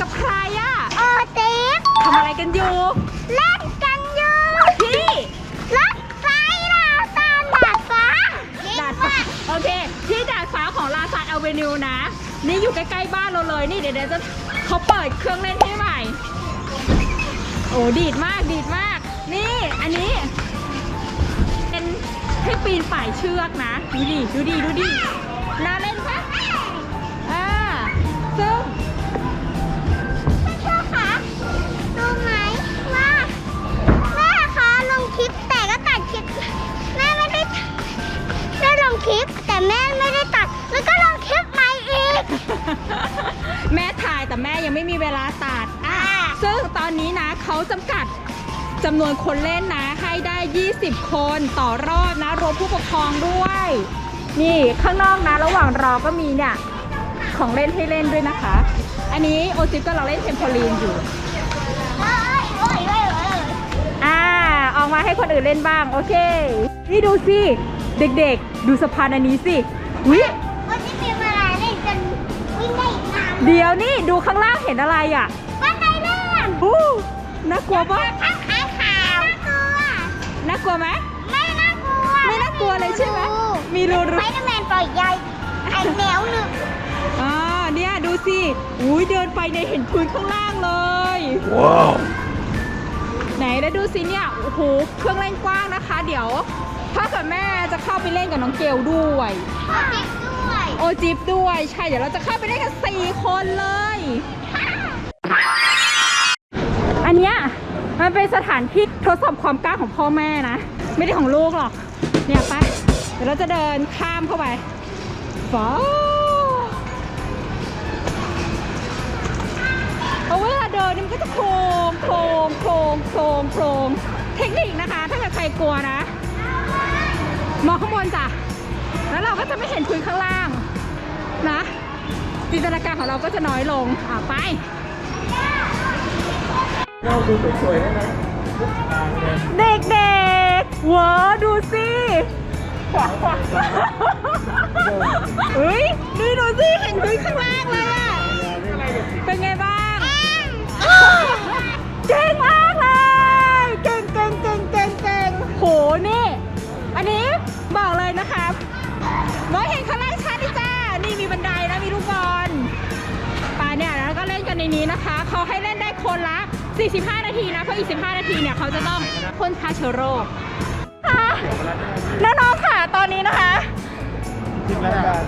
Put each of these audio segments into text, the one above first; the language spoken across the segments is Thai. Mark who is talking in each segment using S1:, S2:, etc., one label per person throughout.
S1: กับใครอะ
S2: โอติฟ
S1: ทำอะไรกันอยู่
S2: เล่นกันอยู่
S1: ที่
S2: รถไฟเราตามดาดฟ้า
S1: ดาดฟ้าโอเค ที่ดาดฟ้าของลาซานอเวนิวนะ นี่อยู่ใกล้ๆบ้านเราเลยนี่เดี๋ยวเดี๋ยวจะเขาเปิดเครื่องเล่นให้ใหม่ โอ้ดีดมากดีดมาก นี่อันนี้ เป็นให้ปีนป่ายเชือกนะ ดูดิดูดิดูดิน่าเล่น
S2: แต่แม่
S1: ยังไม่มีเวลาตัดอะซึ่งตอนนี้นะเขาจำกัดจำนวนคนเล่นนะให้ได้ 20 คนต่อรอบนะรวมผู้ปกครองด้วย นี่ข้างนอกนะ ระหว่างรอก็มีเนี่ยของเล่นให้เล่นด้วยนะคะ อันนี้โอจิปก็เราเล่นเทมโพลีนอยู่
S2: เอ้ยโอ้ยโอ้ยโอ้ย
S1: อ่าออกมาให้คนอื่นเล่นบ้าง โอเค นี่ดูสิ เด็กๆ ดูสะพานอันนี้สิวิ
S2: เดี๋
S1: ยวนี่ดูข้างล่างเห็นอะไรอะ
S2: วันไหนเล่น
S1: อู้น่ากลัวปะ
S2: ข้างข้างข่าวน่ากลัว
S1: น่ากลัวไหม
S2: ไม่น่ากลัว
S1: ไม่น่ากลัวเลยใช่ไหมมีรู
S2: ส
S1: รู
S2: ไปเดอร์แมนปล่อยใยไอ้แนวหนึ่ง
S1: อ่าเนี่ยดูสิอุ้ยเดินไปในยเห็นพื้นข้างล่างเลย
S3: ว้าว
S1: ไหนแล้วดูสิเนี่ยโอ้โหเครื่องเล่นกว้างนะคะ เดี๋ยว ถ้าเกิดแม่จะเข้าไปเล่นกับน้องเกลด้วย
S2: เด็กด้วย
S1: โอจิบด้วยใช่เดี๋ยวเราจะเข้าไปเล่นกันสี่คนเลย อันเนี้ยมันเป็นสถานที่ทดสอบความกล้าของพ่อแม่นะ ไม่ได้ของลูกหรอก เนี่ยไปเดี๋ยวเราจะเดินข้ามเข้าไปฟ้าเอาเวลาเดินนี่มันก็จะโครงโครงโครงโครงโครงเทคนิคนะคะ ถ้าเกิดใครกลัวนะ มองข้างบนจ้ะ แล้วเราก็จะไม่เห็นพื้นข้างล่าง นะ จินตนาการของเราก็จะน้อยลง อะไป
S3: เราดูสวยๆได้ไหม
S1: เด็กๆว้าวดูสิเฮ้ยนี่ดูสิเห็นพื้นข้างล่างเลยอะเป็นไงบ้างเก่งมา คนละ 45 นาทีนะ เพราะอีก 15 นาทีเนี่ยเขาจะต้องพ่นฆ่าเชื้อโรคค่ะน้องๆค่ะ ตอนนี้นะคะ
S3: จริงแล้วกัน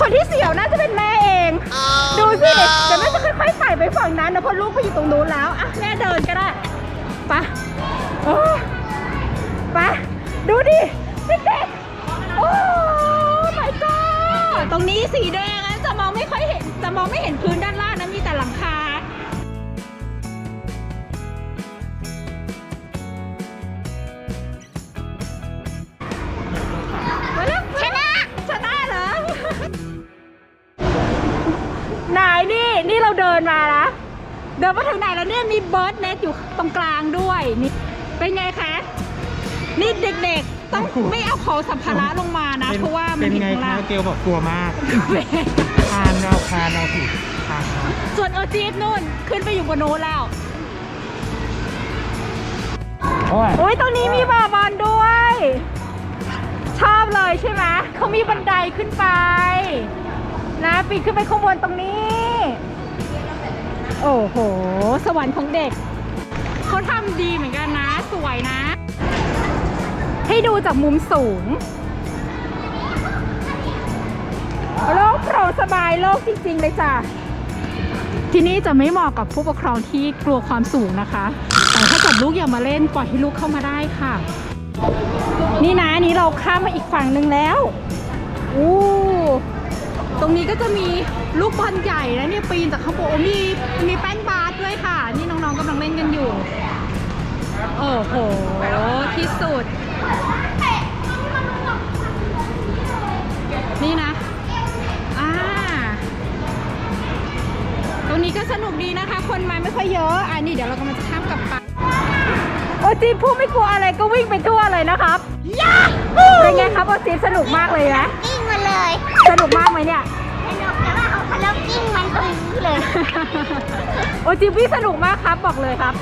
S1: คนที่เสียวน่าจะเป็นแม่เอง ดูสิเดี๋ยวแม่จะค่อยๆไต่ไปฝั่งนั้นนะเพราะลูกไปอยู่ตรงนู้นแล้วอะแม่เดินก็ได้ไปะโอ้ไปะดูดิเด็กๆโอ้ my god ตรงนี้สีแดงนะจะมองไม่ค่อยเห็นจะมองไม่เห็นพื้น นี่เราเดินมานะเดินมาถึงไหนแล้วเนี่ยมีเบิร์ดเนสอยู่ตรงกลางด้วยนี่เป็นไงคะ นี่เด็กๆ ต้องไม่เอาของสัมภาระลงมานะ เพราะว่ามัน
S3: เป็น
S1: เห็น
S3: ไง
S1: ข้าง
S3: คะ
S1: ล่าง
S3: เกลบอกกลัวมากคานเอาคานเอาผิดคานเอา
S1: ส่วนเออจีฟนู่นขึ้นไปอยู่บนโน้นแล้ว
S3: โอ้ย
S1: โอ้ยตรงนี้มีบ่อบอลด้วย ชอบเลยใช่ไหม เขามีบันไดขึ้นไป นะปีนขึ้นไปข้างบนตรงนี้ โอ้โห สวรรค์ของเด็ก เขาทำดีเหมือนกันนะ สวยนะ ให้ดูจากมุมสูง โล่งโปร่งสบายโล่งจริง ๆ เลยจ้ะ ที่นี่จะไม่เหมาะกับผู้ปกครองที่กลัวความสูงนะคะแต่ถ้าเกิดลูกอยากมาเล่นปล่อยให้ลูกเข้ามาได้ค่ะ นี่นะนนี้เราข้ามมาอีกฝั่งหนึ่งแล้ว อู้ ตรงนี้ก็จะมีลูกบอลใหญ่นะเนี่ยปีนจากข้างบนโอ้มีมีแป้นบาสด้วยค่ะ นี่น้องๆกำลังเล่นกันอยู่ โอ้โห ที่สุด นี่นะอ่าตรงนี้ก็สนุกดีนะคะ คนมาไม่ค่อยเยอะอะนี่เดี๋ยวเรากำลังจะข้ามกลับไปโอจีพูดไม่กลัวอะไรก็วิ่งไปทั่วเลยนะครับเป็นไงครับโอจีสนุกมากเลยนะ สนุกมากไหมเนี่ย
S2: สนุกแต่ว่าเอาขแล้วกิ้งมันตรงนี้เลย
S1: โอ้จิบบี้สนุกมากครับบอกเลยครับ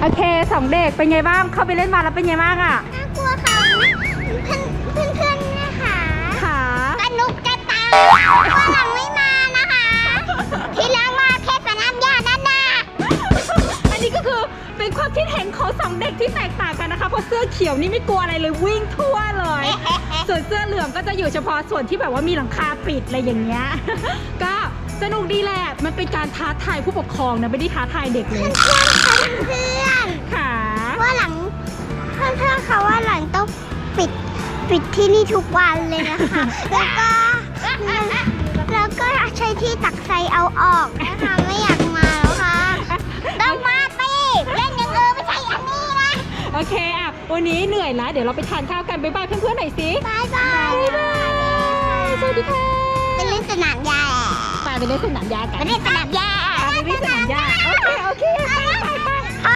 S1: โอเคสองเด็กเป็นไงบ้างเข้าไปเล่นมาแล้วเป็นไงบ้างอะ
S2: น่ากลัวค่ะเพื่อนเพื่อนเพื่อนๆเนี่ยค่ะ
S1: ขา
S2: สนุกจะตายวันหลังไม่มานะคะ ที่หล้างมาแค่สนามหญ้าด้านหน้า
S1: อันนี้ก็คือเป็นความคิดเห็นของสองเด็กที่แตกต่างกันนะคะเพราะเสื้อเขียวนี่ไม่กลัวอะไรเลยวิ่งทั่วเลย ส่วนเสื้อเหลืองก็จะอยู่เฉพาะส่วนที่แบบว่ามีหลังคาปิดอะไรอย่างเงี้ยก็ สนุกดีแหละ มันเป็นการท้าทายผู้ปกครองนะ ไม่ได้ท้าทายเด็กเลย
S2: เพื่อนๆค่ะเพื่อน
S1: ค่ะ
S2: ๆว่าหลังเพื่อนๆค่ะว่าหลังต้องปิดปิดที่นี่ทุกวันเลยนะคะ แล้วก็แล้วก็ใช้ที่ตักใส่เอาออกนะคะไม่อยากมาแล้วค่ะ ต้องมาตีเล่นอยังเออไม่ใช่อันนี้นะ
S1: โอเคอะ วันนี้เหนื่อยแล้วเดี๋ยวเราไปทานข้าวกัน บ๊ายบายเพื่อนๆหน่อยสิ
S2: บายบาย
S1: บ๊ายบาย สวัสดีค่ะ
S2: ไปเล่นสนามหญ้า
S1: ไปไปเล่นสนามหญ้ากัน
S2: ไปเล่นสนามหญ้า
S1: ไปเล่นสนามหญ้าโอเคโอเคไปไปไป